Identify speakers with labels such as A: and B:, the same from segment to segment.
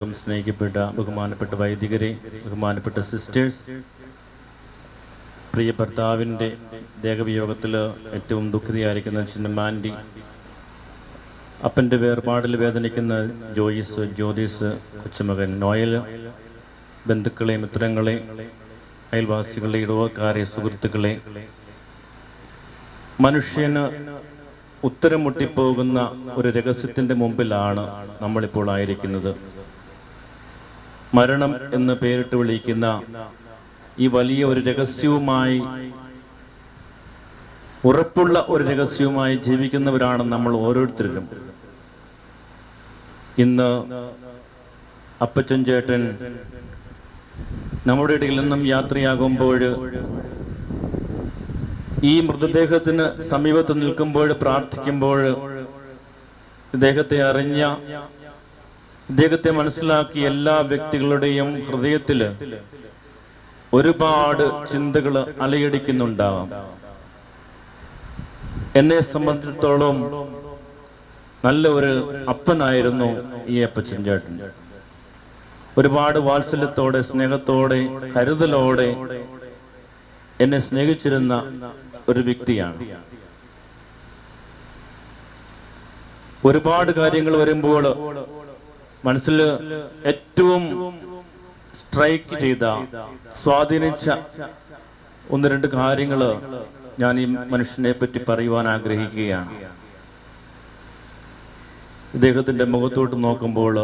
A: സ്നേഹിക്കപ്പെട്ട ബഹുമാനപ്പെട്ട വൈദികരെ ബഹുമാനപ്പെട്ട സിസ്റ്റേഴ്സ് പ്രിയ ഭർത്താവിന്റെ ദേഹവിയോഗത്തിൽ ഏറ്റവും ദുഃഖിതയായിരിക്കുന്ന ചിന്നമാൻഡി അപ്പന്റെ വേർപാടിൽ വേദനിക്കുന്ന ജോയിസ് ജ്യോതിസ് കൊച്ചുമകൻ നോയൽ ബന്ധുക്കളെ മിത്രങ്ങളെ അയൽവാസികളെ ഇടവക്കാരെ സുഹൃത്തുക്കളെ മനുഷ്യന് ഉത്തരം മുട്ടിപ്പോകുന്ന ഒരു രഹസ്യത്തിന്റെ മുമ്പിലാണ് നമ്മളിപ്പോൾ ആയിരിക്കുന്നത്. മരണം എന്ന് പേരിട്ട് വിളിക്കുന്ന ഈ വലിയ ഒരു രഹസ്യവുമായി ഉറപ്പുള്ള ഒരു രഹസ്യവുമായി ജീവിക്കുന്നവരാണ് നമ്മൾ ഓരോരുത്തരും ഇന്ന് അപ്പച്ചൻ ചേട്ടൻ നമ്മുടെ ഇടയിൽ നിന്നും യാത്രയാകുമ്പോൾ ഈ മൃതദേഹത്തിന് സമീപത്ത് നിൽക്കുമ്പോൾ പ്രാർത്ഥിക്കുമ്പോൾ ഇദ്ദേഹത്തെ അറിഞ്ഞ ഇദ്ദേഹത്തെ മനസ്സിലാക്കി എല്ലാ വ്യക്തികളുടെയും ഹൃദയത്തിൽ ഒരുപാട് ചിന്തകൾ അലയടിക്കുന്നുണ്ടാവാം. എന്നെ സംബന്ധിച്ചിടത്തോളം നല്ല ഒരു അപ്പനായിരുന്നു ഈ അപ്പച്ചൻ ഒരുപാട് വാത്സല്യത്തോടെ സ്നേഹത്തോടെ കരുതലോടെ എന്നെ സ്നേഹിച്ചിരുന്ന ഒരു വ്യക്തിയാണ്. ഒരുപാട് കാര്യങ്ങൾ വരുമ്പോൾ മനസ്സിൽ ഏറ്റവും സ്ട്രൈക്ക് ചെയ്ത സ്വാധീനിച്ച ഒന്ന് രണ്ട് കാര്യങ്ങൾ ഞാൻ ഈ മനുഷ്യനെ പറ്റി പറയുവാൻ ആഗ്രഹിക്കുകയാണ്. ഇദ്ദേഹത്തിന്റെ മുഖത്തോട്ട് നോക്കുമ്പോൾ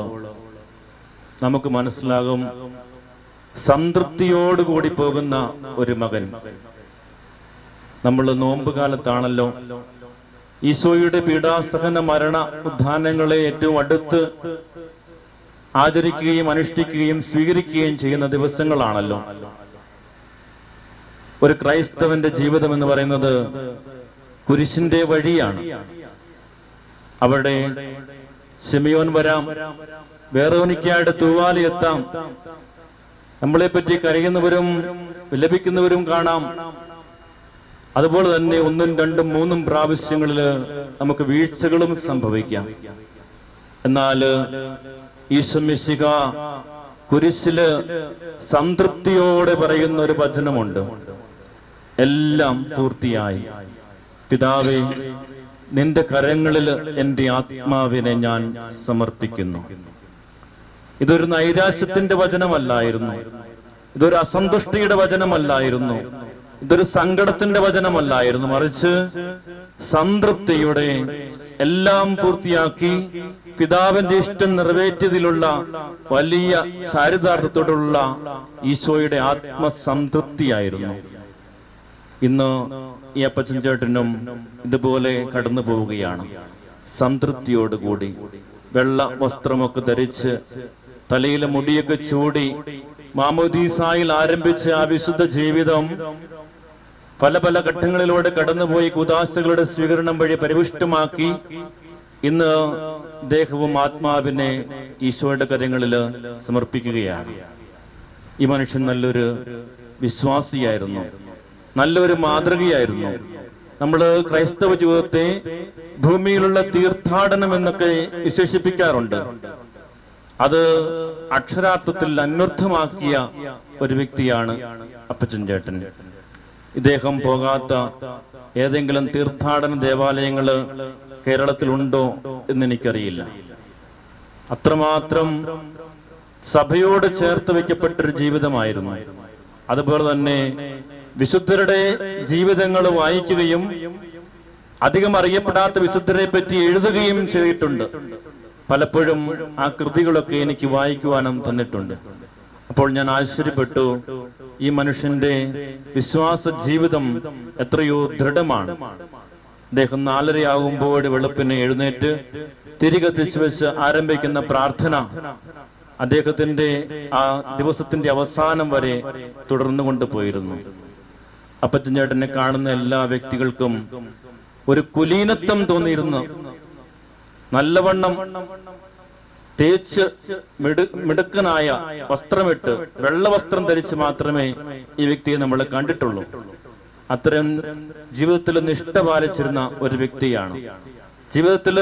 A: നമുക്ക് മനസ്സിലാകും സംതൃപ്തിയോടുകൂടി പോകുന്ന ഒരു മകൻ. നമ്മൾ നോമ്പ് കാലത്താണല്ലോ ഈശോയുടെ പീഡാസഹന മരണ ഉദ്ധാനങ്ങളെ ഏറ്റവും അടുത്ത് ആചരിക്കുകയും അനുഷ്ഠിക്കുകയും സ്വീകരിക്കുകയും ചെയ്യുന്ന ദിവസങ്ങളാണല്ലോ. ഒരു ക്രൈസ്തവന്റെ ജീവിതം എന്ന് പറയുന്നത് കുരിശിന്റെ വഴിയാണ്. അവിടെ ശമിയോൻ വരാം വേറോനിക്കായിട്ട് തൂവാലി എത്താം. നമ്മളെ പറ്റി കരയുന്നവരും വിലപിക്കുന്നവരും കാണാം. അതുപോലെ തന്നെ ഒന്നും രണ്ടും മൂന്നും പ്രാവശ്യങ്ങളിൽ നമുക്ക് വീഴ്ചകളും സംഭവിക്കാം. എന്നാൽ ഈശ്വമിശിക കുരിശിൽ സംതൃപ്തിയോടെ പറയുന്ന ഒരു വചനമുണ്ട്. എല്ലാം പൂർത്തിയായി. പിതാവേ നിന്റെ കരങ്ങളിൽ എന്റെ ആത്മാവിനെ ഞാൻ സമർപ്പിക്കുന്നു. ഇതൊരു നൈരാശ്യത്തിന്റെ വചനമല്ലായിരുന്നു. ഇതൊരു അസന്തുഷ്ടിയുടെ വചനമല്ലായിരുന്നു. ഇതൊരു സങ്കടത്തിന്റെ വചനമല്ലായിരുന്നു. മറിച്ച് സംതൃപ്തിയുടെ എല്ലാം പൂർത്തിയാക്കി പിതാവിന്റെ ഇഷ്ടം നിറവേറ്റിയതിലുള്ള വലിയ ചാരിതാർത്ഥത്തോടുള്ള ഈശോയുടെ ആത്മസംതൃപ്തിയായിരുന്നു. ഇന്ന് ഈ അപ്പച്ചൻ ചേട്ടനും ഇതുപോലെ കടന്നു പോവുകയാണ്. സംതൃപ്തിയോടുകൂടി വെള്ള വസ്ത്രമൊക്കെ ധരിച്ച് തലയിലെ മുടിയൊക്കെ ചൂടി മാമോദീസായിൽ ആരംഭിച്ച ആ വിശുദ്ധ ജീവിതം പല പല ഘട്ടങ്ങളിലൂടെ കടന്നുപോയി കുദാശകളുടെ സ്വീകരണം വഴി പരിപുഷ്ടമാക്കി ഇന്ന് ദേഹവും ആത്മാവിനെ ഈശോയുടെ കരങ്ങളിൽ സമർപ്പിക്കുകയാണ്. ഈ മനുഷ്യൻ നല്ലൊരു വിശ്വാസിയായിരുന്നു. നല്ലൊരു മാതൃകയായിരുന്നു. നമ്മൾ ക്രൈസ്തവ ജീവിതത്തെ ഭൂമിയിലുള്ള തീർത്ഥാടനം എന്നൊക്കെ വിശേഷിപ്പിക്കാറുണ്ട്. അത് അക്ഷരാർത്ഥത്തിൽ അന്വർത്ഥമാക്കിയ ഒരു വ്യക്തിയാണ് അപ്പച്ചൻ ചേട്ടൻ. ഇദ്ദേഹം പോകാത്ത ഏതെങ്കിലും തീർത്ഥാടന ദേവാലയങ്ങൾ കേരളത്തിലുണ്ടോ എന്ന് എനിക്കറിയില്ല അത്രമാത്രം സഭയോട് ചേർത്ത് വെക്കപ്പെട്ടൊരു ജീവിതമായിരുന്നു. അതുപോലെ തന്നെ വിശുദ്ധരുടെ ജീവിതങ്ങൾ വായിക്കുകയും അധികം അറിയപ്പെടാത്ത വിശുദ്ധരെ പറ്റി എഴുതുകയും ചെയ്തിട്ടുണ്ട്. പലപ്പോഴും ആ കൃതികളൊക്കെ എനിക്ക് വായിക്കുവാനും തന്നിട്ടുണ്ട്. അപ്പോൾ ഞാൻ ആശ്ചര്യപ്പെട്ടു. ഈ മനുഷ്യന്റെ വിശ്വാസ ജീവിതം എത്രയോ ദൃഢമാണ്. അദ്ദേഹം നാലരയാകുമ്പോൾ വെളുപ്പിന് എഴുന്നേറ്റ് തിരികെ തിരിച്ചു വെച്ച് ആരംഭിക്കുന്ന പ്രാർത്ഥന അദ്ദേഹത്തിന്റെ ആ ദിവസത്തിന്റെ അവസാനം വരെ തുടർന്നു കൊണ്ടുപോയിരുന്നു അപ്പച്ചൻ ചേട്ടനെ കാണുന്ന എല്ലാ വ്യക്തികൾക്കും ഒരു കുലീനത്വം തോന്നിയിരുന്നു. നല്ലവണ്ണം തേച്ച് മിടു മിടുക്കനായ വസ്ത്രമിട്ട് വെള്ളവസ്ത്രം ധരിച്ച് മാത്രമേ ഈ വ്യക്തിയെ നമ്മൾ കണ്ടിട്ടുള്ളൂ. അത്തരം ജീവിതത്തിൽ നിഷ്ഠ പാലിച്ചിരുന്ന ഒരു വ്യക്തിയാണ്. ജീവിതത്തിൽ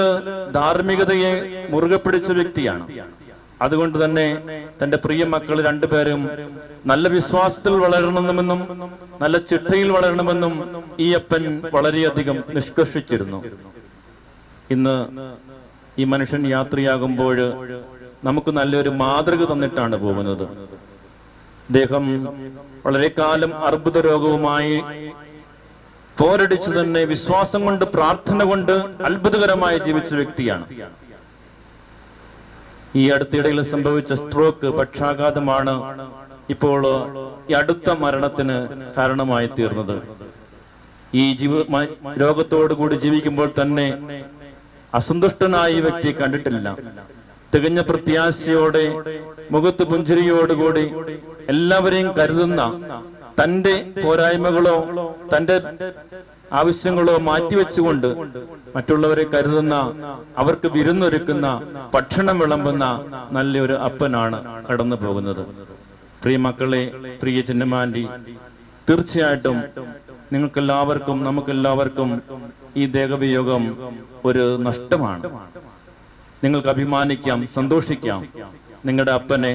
A: ധാർമ്മികതയെ മുറുകെ പിടിച്ച വ്യക്തിയാണ്. അതുകൊണ്ട് തന്നെ തന്റെ പ്രിയ മക്കൾ രണ്ടുപേരും നല്ല വിശ്വാസത്തിൽ വളരണമെന്നും നല്ല ചിട്ടയിൽ വളരണമെന്നും ഈ അപ്പൻ വളരെയധികം നിഷ്കർഷിച്ചിരുന്നു. ഇന്ന് ഈ മനുഷ്യൻ യാത്രയാകുമ്പോൾ നമുക്ക് നല്ലൊരു മാതൃക തന്നിട്ടാണ് പോകുന്നത്. അദ്ദേഹം വളരെ കാലം അർബുദ രോഗവുമായി പോരടിച്ചു തന്നെ വിശ്വാസം കൊണ്ട് പ്രാർത്ഥന കൊണ്ട് അത്ഭുതകരമായി ജീവിച്ച വ്യക്തിയാണ്. ഈ അടുത്തിടയിൽ സംഭവിച്ച സ്ട്രോക്ക് പക്ഷാഘാതമാണ് ഇപ്പോൾ ഈ അടുത്ത മരണത്തിന് കാരണമായി തീർന്നത്. ഈ ജീവ രോഗത്തോടു കൂടി ജീവിക്കുമ്പോൾ തന്നെ അസന്തുഷ്ടനായ ഈ വ്യക്തിയെ കണ്ടിട്ടില്ല. തികഞ്ഞ പ്രത്യാശയോടെ മുഖത്ത് പുഞ്ചിരിയോടുകൂടി എല്ലാവരെയും കരുതുന്ന തന്റെ പോരായ്മകളോ തന്റെ ആവശ്യങ്ങളോ മാറ്റിവെച്ചുകൊണ്ട് മറ്റുള്ളവരെ കരുതുന്ന അവർക്ക് വിരുന്നൊരുക്കുന്ന ഭക്ഷണം വിളമ്പുന്ന നല്ലൊരു അപ്പനാണ് കടന്നു പോകുന്നത് പ്രിയ മക്കളെ പ്രിയ ചിന്നമാൻഡി തീർച്ചയായിട്ടും നിങ്ങൾക്കെല്ലാവർക്കും നമുക്കെല്ലാവർക്കും ഈ ദേഹവിയോഗം ഒരു നഷ്ടമാണ്. നിങ്ങൾക്ക് അഭിമാനിക്കാം സന്തോഷിക്കാം. നിങ്ങളുടെ അപ്പനെ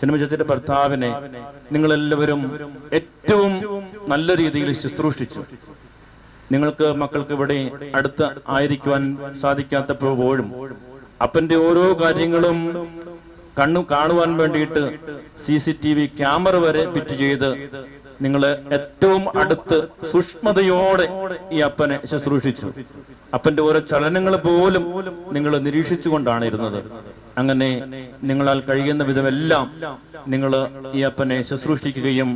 A: സിനിമ ചേച്ചിയുടെ ഭർത്താവിനെ നിങ്ങളെല്ലാവരും ഏറ്റവും നല്ല രീതിയിൽ ശുശ്രൂഷിച്ചു. നിങ്ങൾക്ക് മക്കൾക്ക് ഇവിടെ അടുത്ത് ആയിരിക്കുവാൻ സാധിക്കാത്തപ്പോഴും അപ്പന്റെ ഓരോ കാര്യങ്ങളും കണ്ണു കാണുവാൻ വേണ്ടിയിട്ട് C C T V camera വരെ ഫിറ്റ് ചെയ്ത് നിങ്ങൾ ഏറ്റവും അടുത്ത് സൂക്ഷ്മതയോടെ ഈ അപ്പനെ ശുശ്രൂഷിച്ചു. അപ്പന്റെ ഓരോ ചലനങ്ങൾ പോലും നിങ്ങൾ നിരീക്ഷിച്ചുകൊണ്ടാണ് ഇരുന്നത്. അങ്ങനെ നിങ്ങളാൽ കഴിയുന്ന വിധമെല്ലാം നിങ്ങൾ ഈ അപ്പനെ ശുശ്രൂഷിക്കുകയും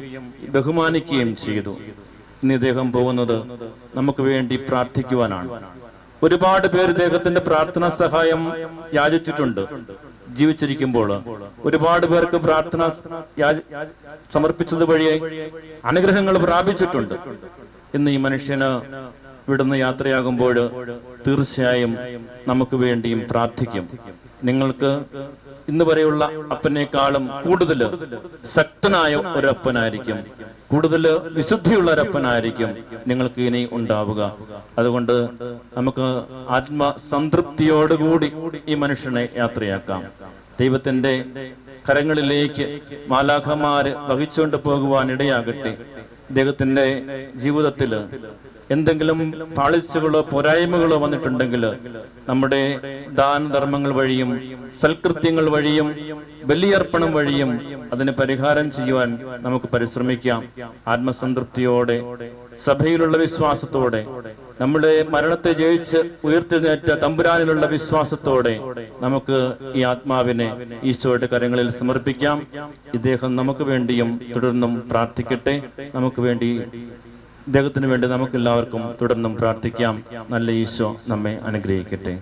A: ബഹുമാനിക്കുകയും ചെയ്തു. ഇന്ന് ഇദ്ദേഹം പോകുന്നത് നമുക്ക് വേണ്ടി പ്രാർത്ഥിക്കുവാനാണ്. ഒരുപാട് പേര് ഇദ്ദേഹത്തിന്റെ പ്രാർത്ഥനാ സഹായം യാചിച്ചിട്ടുണ്ട്. ജീവിച്ചിരിക്കുമ്പോൾ ഒരുപാട് പേർക്ക് പ്രാർത്ഥന സമർപ്പിച്ചത് വഴി അനുഗ്രഹങ്ങൾ പ്രാപിച്ചിട്ടുണ്ട്. ഇന്ന് ഈ മനുഷ്യന് ഇവിടുന്ന് യാത്രയാകുമ്പോൾ തീർച്ചയായും നമുക്ക് വേണ്ടിയും പ്രാർത്ഥിക്കും. നിങ്ങൾക്ക് ഇന്ന് വരെയുള്ള അപ്പനേക്കാളും കൂടുതൽ ശക്തനായ ഒരു അപ്പനായിരിക്കും കൂടുതൽ വിശുദ്ധിയുള്ള ഒരപ്പനായിരിക്കും നിങ്ങൾക്ക് ഇനി ഉണ്ടാവുക. അതുകൊണ്ട് നമുക്ക് ആത്മസംതൃപ്തിയോടുകൂടി ഈ മനുഷ്യനെ യാത്രയാക്കാം. ദൈവത്തിന്റെ കരങ്ങളിലേക്ക് മാലാഖമാര് വഹിച്ചുകൊണ്ട് പോകുവാൻ ഇടയാകട്ടെ അദ്ദേഹത്തിന്റെ ജീവിതത്തിൽ എന്തെങ്കിലും പാളിച്ചകളോ പോരായ്മകളോ വന്നിട്ടുണ്ടെങ്കിൽ നമ്മുടെ ദാനധർമ്മങ്ങൾ വഴിയും സൽകൃത്യങ്ങൾ വഴിയും ബലിയർപ്പണം വഴിയും അതിന് പരിഹാരം ചെയ്യുവാൻ നമുക്ക് പരിശ്രമിക്കാം. ആത്മസംതൃപ്തിയോടെ സഭയിലുള്ള വിശ്വാസത്തോടെ നമ്മുടെ മരണത്തെ ജയിച്ച് ഉയർത്തെഴുന്നേറ്റ തമ്പുരാനിലുള്ള വിശ്വാസത്തോടെ നമുക്ക് ഈ ആത്മാവിനെ ഈശോയുടെ കരങ്ങളിൽ സമർപ്പിക്കാം. ഇദ്ദേഹം നമുക്ക് വേണ്ടിയും തുടർന്നും പ്രാർത്ഥിക്കട്ടെ. നമുക്ക് വേണ്ടി ഇദ്ദേഹത്തിന് വേണ്ടി നമുക്ക് എല്ലാവർക്കും തുടർന്നും പ്രാർത്ഥിക്കാം. നല്ല ഈശോ നമ്മെ അനുഗ്രഹിക്കട്ടെ.